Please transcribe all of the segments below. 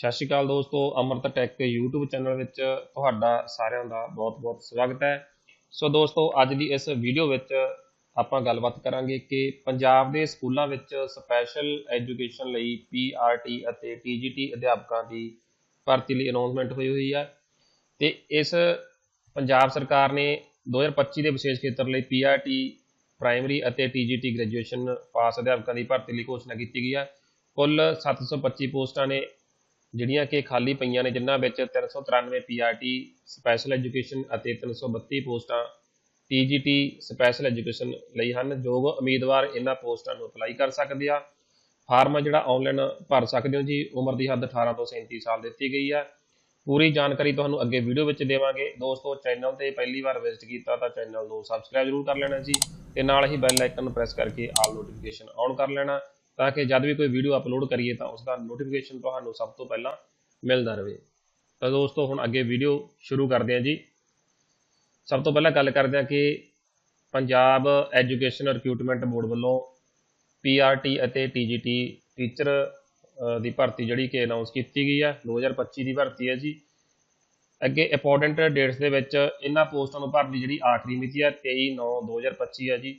ਸਤਿ ਸ਼੍ਰੀ ਅਕਾਲ ਦੋਸਤੋ, ਅਮਰਤ tech YouTube channel ਵਿੱਚ ਤੁਹਾਡਾ ਸਾਰਿਆਂ ਦਾ ਬਹੁਤ-ਬਹੁਤ ਸਵਾਗਤ ਹੈ। ਸੋ ਦੋਸਤੋ, ਅੱਜ ਦੀ ਇਸ ਵੀਡੀਓ ਵਿੱਚ ਆਪਾਂ ਗੱਲਬਾਤ ਕਰਾਂਗੇ ਕਿ ਪੰਜਾਬ ਦੇ ਸਕੂਲਾਂ ਵਿੱਚ ਸਪੈਸ਼ਲ ਐਜੂਕੇਸ਼ਨ ਲਈ PRT ਅਤੇ TGT ਅਧਿਆਪਕਾਂ ਦੀ ਭਰਤੀ ਲਈ ਅਨਾਉਂਸਮੈਂਟ ਹੋਈ ਹੋਈ ਹੈ ਤੇ ਇਸ ਪੰਜਾਬ ਸਰਕਾਰ ਨੇ 2025 ਦੇ ਵਿਸ਼ੇਸ਼ ਖੇਤਰ ਲਈ PRT ਪ੍ਰਾਇਮਰੀ ਅਤੇ TGT ਗ੍ਰੈਜੂਏਸ਼ਨ ਪਾਸ ਅਧਿਆਪਕਾਂ ਦੀ ਭਰਤੀ ਲਈ ਘੋਸ਼ਣਾ ਕੀਤੀ ਗਈ ਹੈ। ਕੁੱਲ 725 ਪੋਸਟਾਂ ਨੇ ਜਿਹੜੀਆਂ ਕਿ ਖਾਲੀ ਪਈਆਂ ਨੇ, ਜਿਨ੍ਹਾਂ ਵਿੱਚ 393 PRT ਸਪੈਸ਼ਲ ਐਜੂਕੇਸ਼ਨ ਅਤੇ 332 ਪੋਸਟਾਂ TGT ਸਪੈਸ਼ਲ ਐਜੂਕੇਸ਼ਨ ਲਈ ਹਨ ਯੋਗ ਉਮੀਦਵਾਰ ਇਹਨਾਂ ਪੋਸਟਾਂ ਨੂੰ ਅਪਲਾਈ ਕਰ ਸਕਦੇ ਆ। ਫਾਰਮ ਜਿਹੜਾ ਆਨਲਾਈਨ ਭਰ ਸਕਦੇ ਹੋ ਜੀ, ਉਮਰ ਦੀ ਹੱਦ 18 ਤੋਂ 37 ਸਾਲ ਦਿੱਤੀ ਗਈ ਆ। ਪੂਰੀ ਜਾਣਕਾਰੀ ਤੁਹਾਨੂੰ ਅੱਗੇ ਵੀਡੀਓ ਵਿੱਚ ਦੇਵਾਂਗੇ। ਦੋਸਤੋ ਚੈਨਲ ਤੇ ਪਹਿਲੀ ਵਾਰ ਵਿਜ਼ਿਟ ਕੀਤਾ ਤਾਂ ਚੈਨਲ ਨੂੰ ਸਬਸਕ੍ਰਾਈਬ ਜ਼ਰੂਰ ਕਰ ਲੈਣਾ ਜੀ ਤੇ ਨਾਲ ਹੀ ਬੈਲ ਆਈਕਨ ਨੂੰ ਪ੍ਰੈਸ ਕਰਕੇ ਆਲ ਨੋਟੀਫਿਕੇਸ਼ਨ ਆਨ ਕਰ ਲੈਣਾ। ਤਾਂ ਕਿ ਜਦ ਵੀ ਕੋਈ ਵੀਡੀਓ ਅਪਲੋਡ ਕਰੀਏ ਤਾਂ ਉਸ ਦਾ ਨੋਟੀਫਿਕੇਸ਼ਨ ਤੁਹਾਨੂੰ ਸਭ ਤੋਂ ਪਹਿਲਾਂ ਮਿਲਦਾ ਰਹੇ। ਤਾਂ ਦੋਸਤੋ, ਹੁਣ ਅੱਗੇ ਵੀਡੀਓ ਸ਼ੁਰੂ ਕਰਦੇ ਹਾਂ ਜੀ। ਸਭ ਤੋਂ ਪਹਿਲਾਂ ਗੱਲ ਕਰਦੇ ਹਾਂ ਕਿ ਪੰਜਾਬ ਐਜੂਕੇਸ਼ਨ ਰਿਕਰੂਟਮੈਂਟ ਬੋਰਡ ਵੱਲੋਂ ਪੀਆਰਟੀ ਅਤੇ ਟੀਜੀਟੀ ਟੀਚਰ ਦੀ ਭਰਤੀ ਜਿਹੜੀ ਕਿ ਅਨਾਉਂਸ ਕੀਤੀ ਗਈ ਹੈ 2025 ਦੀ ਭਰਤੀ ਹੈ ਜੀ। ਅੱਗੇ ਇੰਪੋਰਟੈਂਟ ਡੇਟਸ ਦੇ ਵਿੱਚ ਇਹਨਾਂ ਪੋਸਟਾਂ ਨੂੰ ਭਰਨ ਦੀ ਜਿਹੜੀ ਆਖਰੀ ਮਿਤੀ ਹੈ 23/9/2025 ਹੈ ਜੀ।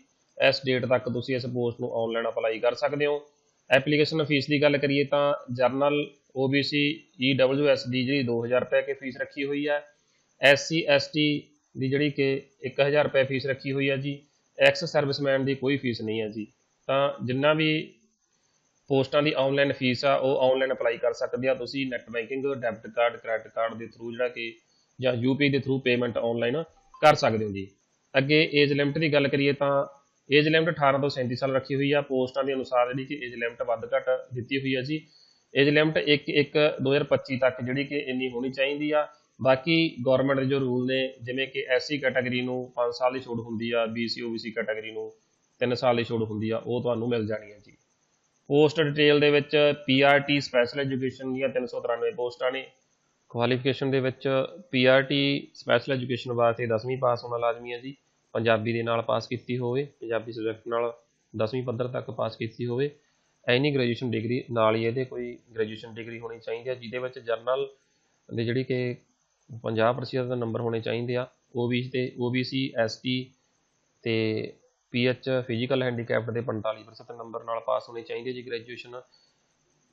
ਇਸ ਡੇਟ ਤੱਕ ਤੁਸੀਂ ਇਸ ਪੋਸਟ ਨੂੰ ਆਨਲਾਈਨ ਅਪਲਾਈ ਕਰ ਸਕਦੇ ਹੋ। ਐਪਲੀਕੇਸ਼ਨ ਫੀਸ ਦੀ ਗੱਲ ਕਰੀਏ ਤਾਂ ਜਰਨਲ OBC EWS ਦੀ ਜਿਹੜੀ 2000 ਰੁਪਏ ਕੇ ਫੀਸ ਰੱਖੀ ਹੋਈ ਹੈ SC ST ਦੀ ਜਿਹੜੀ ਕਿ 1000 ਰੁਪਏ ਫੀਸ ਰੱਖੀ ਹੋਈ ਹੈ ਜੀ। ਐਕਸ ਸਰਵਿਸਮੈਨ ਦੀ ਕੋਈ ਫੀਸ ਨਹੀਂ ਹੈ ਜੀ। ਤਾਂ ਜਿੰਨਾ ਵੀ ਪੋਸਟਾਂ ਦੀ ਆਨਲਾਈਨ ਫੀਸ ਆ, ਉਹ ਆਨਲਾਈਨ ਅਪਲਾਈ ਕਰ ਸਕਦੇ ਆ ਤੁਸੀਂ। Net banking debit card credit card ਦੇ ਥਰੂ ਜਿਹੜਾ ਕਿ ਜਾਂ ਯੂਪੀ ਦੇ ਥਰੂ ਪੇਮੈਂਟ ਆਨਲਾਈਨ ਕਰ ਸਕਦੇ ਹੋ ਜੀ। ਅੱਗੇ ਏਜ ਲਿਮਟ ਦੀ ਗੱਲ ਕਰੀਏ ਤਾਂ ਏਜ ਲਿਮਟ 18 ਤੋਂ 37 ਸਾਲ ਰੱਖੀ ਹੋਈ ਆ। ਪੋਸਟਾਂ ਦੇ ਅਨੁਸਾਰ ਜਿਹੜੀ ਕਿ ਏਜ ਲਿਮਟ ਵੱਧ ਘੱਟ ਦਿੱਤੀ ਹੋਈ ਆ ਜੀ। ਏਜ ਲਿਮਟ 1 1 2025 ਤੱਕ ਜਿਹੜੀ ਕਿ ਇੰਨੀ ਹੋਣੀ ਚਾਹੀਦੀ ਆ। ਬਾਕੀ ਗਵਰਨਮੈਂਟ ਦੇ ਜੋ ਰੂਲ ਨੇ, ਜਿਵੇਂ ਕਿ ਐਸਸੀ ਕੈਟਾਗਰੀ ਨੂੰ 5 ਸਾਲ ਦੀ ਛੋਟ ਹੁੰਦੀ ਆ, BC, OBC ਕੈਟਾਗਰੀ ਨੂੰ 3 ਸਾਲ ਦੀ ਛੋਟ ਹੁੰਦੀ ਆ, ਉਹ ਤੁਹਾਨੂੰ ਮਿਲ ਜਾਣੀ ਹੈ ਜੀ। ਪੋਸਟ ਡਿਟੇਲ ਦੇ ਵਿੱਚ PRT ਸਪੈਸ਼ਲ ਐਜੂਕੇਸ਼ਨ ਦੀਆਂ 393 ਪੋਸਟਾਂ ਨੇ। ਕੁਆਲੀਫਿਕੇਸ਼ਨ ਦੇ ਵਿੱਚ PRT ਸਪੈਸ਼ਲ ਐਜੂਕੇਸ਼ਨ ਵਾਸਤੇ 10ਵੀਂ ਪਾਸ ਹੋਣਾ ਲਾਜ਼ਮੀ ਹੈ ਜੀ। ਪੰਜਾਬੀ ਦੇ ਨਾਲ ਪਾਸ ਕੀਤੀ ਹੋਵੇ, ਪੰਜਾਬੀ ਸਬਜੈਕਟ ਨਾਲ 10ਵੀਂ ਪੱਧਰ ਤੱਕ ਪਾਸ ਕੀਤੀ ਹੋਵੇ ਐਨੀ ਗ੍ਰੈਜੂਏਸ਼ਨ ਡਿਗਰੀ ਨਾਲ ਹੀ ਇਹਦੇ ਕੋਈ ਗ੍ਰੈਜੂਏਸ਼ਨ ਡਿਗਰੀ ਹੋਣੀ ਚਾਹੀਦੀ ਹੈ ਜਿਹਦੇ ਵਿੱਚ ਜਰਨਲ ਦੇ ਜਿਹੜੀ ਕਿ 50% ਦਾ ਨੰਬਰ ਹੋਣੇ ਚਾਹੀਦੇ ਆ OBC ਤੇ OBC ST ਤੇ PH ਫਿਜ਼ੀਕਲ ਹੈਂਡੀਕੈਪਡ ਦੇ 45% ਨੰਬਰ ਨਾਲ ਪਾਸ ਹੋਣੇ ਚਾਹੀਦੇ ਜੀ ਗ੍ਰੈਜੂਏਸ਼ਨ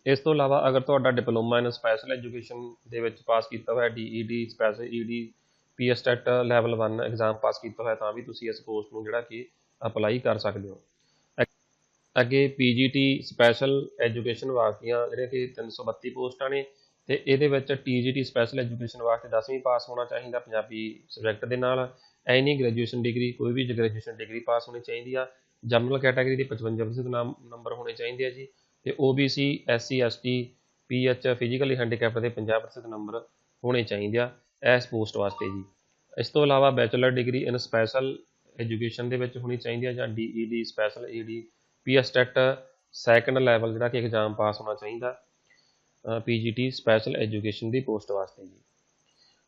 ਇਸ ਤੋਂ ਇਲਾਵਾ ਅਗਰ ਤੁਹਾਡਾ ਡਿਪਲੋਮਾ ਇਨ ਸਪੈਸ਼ਲ ਐਜੂਕੇਸ਼ਨ ਦੇ ਵਿੱਚ ਪਾਸ ਕੀਤਾ ਹੋਇਆ DED special ED PSTET level 1 exam pass ਕੀਤਾ ਹੋਇਆ, ਤਾਂ ਵੀ ਤੁਸੀਂ ਇਸ ਪੋਸਟ ਨੂੰ ਜਿਹੜਾ ਕਿ ਅਪਲਾਈ ਕਰ ਸਕਦੇ ਹੋ। ਅੱਗੇ PGT ਸਪੈਸ਼ਲ ਐਜੂਕੇਸ਼ਨ ਵਾਸਤੀਆਂ, ਜਿਹੜੇ ਕਿ 332 ਪੋਸਟਾਂ ਨੇ, ਤੇ ਇਹਦੇ ਵਿੱਚ TGT ਸਪੈਸ਼ਲ ਐਜੂਕੇਸ਼ਨ ਵਾਸਤੇ 10ਵੀਂ ਪਾਸ ਹੋਣਾ ਚਾਹੀਦਾ ਪੰਜਾਬੀ ਸਬਜੈਕਟ ਦੇ ਨਾਲ। ਐਨੀ ਗ੍ਰੈਜੂਏਸ਼ਨ ਡਿਗਰੀ ਕੋਈ ਵੀ ਗ੍ਰੈਜੂਏਸ਼ਨ ਡਿਗਰੀ ਪਾਸ ਹੋਣੀ ਚਾਹੀਦੀ ਆ। ਜਨਰਲ ਕੈਟਾਗਰੀ ਦੇ 55% ਨੰਬਰ ਹੋਣੇ ਚਾਹੀਦੇ ਆ ਜੀ। ਤੇ OBC SC ST PH physically handicapped ਦੇ 50% ਨੰਬਰ ਹੋਣੇ ਚਾਹੀਦੇ ਆ। ਇਸ ਪੋਸਟ ਵਾਸਤੇ ਜੀ। ਇਸ ਤੋਂ ਇਲਾਵਾ bachelor degree in special education ਦੇ ਵਿੱਚ ਹੋਣੀ ਚਾਹੀਦੀ ਹੈ ਜਾਂ DED special ED PSTET second level ਜਿਹੜਾ ਕਿ ਐਗਜ਼ਾਮ ਪਾਸ ਹੋਣਾ ਚਾਹੀਦਾ PGT ਸਪੈਸ਼ਲ ਐਜੂਕੇਸ਼ਨ ਦੀ ਪੋਸਟ ਵਾਸਤੇ ਜੀ।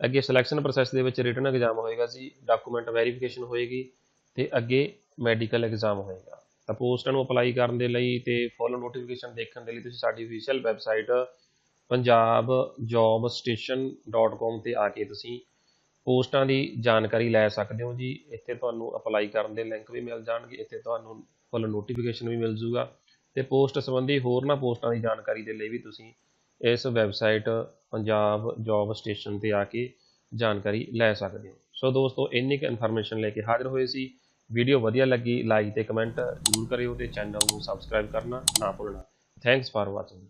ਅੱਗੇ ਸਿਲੈਕਸ਼ਨ ਪ੍ਰੋਸੈਸ ਦੇ ਵਿੱਚ ਰਿਟਨ ਐਗਜ਼ਾਮ ਹੋਏਗਾ ਜੀ ਡਾਕੂਮੈਂਟ ਵੈਰੀਫਿਕੇਸ਼ਨ ਹੋਏਗੀ ਤੇ ਅੱਗੇ ਮੈਡੀਕਲ ਐਗਜ਼ਾਮ ਹੋਏਗਾ। ਤਾਂ ਪੋਸਟਾਂ ਨੂੰ ਅਪਲਾਈ ਕਰਨ ਦੇ ਲਈ ਤੇ ਫੁੱਲ ਨੋਟੀਫਿਕੇਸ਼ਨ ਦੇਖਣ ਦੇ ਲਈ ਤੁਸੀਂ ਸਾਡੀ ਅਫੀਸ਼ੀਅਲ ਵੈਬਸਾਈਟ punjabjobstation.com ਤੇ ਆ ਕੇ ਤੁਸੀਂ ਪੋਸਟਾਂ ਦੀ ਜਾਣਕਾਰੀ ਲੈ ਸਕਦੇ ਹੋ ਜੀ। ਇੱਥੇ ਤੁਹਾਨੂੰ ਅਪਲਾਈ ਕਰਨ ਦੇ ਲਿੰਕ ਵੀ ਮਿਲ ਜਾਣਗੇ। ਇੱਥੇ ਤੁਹਾਨੂੰ ਫੁੱਲ ਨੋਟੀਫਿਕੇਸ਼ਨ ਵੀ ਮਿਲ ਜੂਗਾ ਤੇ ਪੋਸਟ ਸੰਬੰਧੀ ਹੋਰਨਾਂ ਪੋਸਟਾਂ ਦੀ ਜਾਣਕਾਰੀ ਦੇ ਲਈ ਵੀ ਤੁਸੀਂ ਇਸ ਵੈਬਸਾਈਟ ਪੰਜਾਬ ਜੌਬ ਸਟੇਸ਼ਨ ਤੇ ਆ ਕੇ ਜਾਣਕਾਰੀ ਲੈ ਸਕਦੇ ਹੋ। ਸੋ ਦੋਸਤੋ, ਇੰਨੀ ਕੁ ਇਨਫੋਰਮੇਸ਼ਨ ਲੈ ਕੇ ਹਾਜ਼ਰ ਹੋਏ ਸੀ। ਵੀਡੀਓ ਵਧੀਆ ਲੱਗੀ ਲਾਈਕ ਤੇ ਕਮੈਂਟ ਜ਼ਰੂਰ ਕਰਿਓ ਤੇ ਚੈਨਲ ਨੂੰ ਸਬਸਕ੍ਰਾਈਬ ਕਰਨਾ ਨਾ ਭੁੱਲਣਾ। Thanks for watching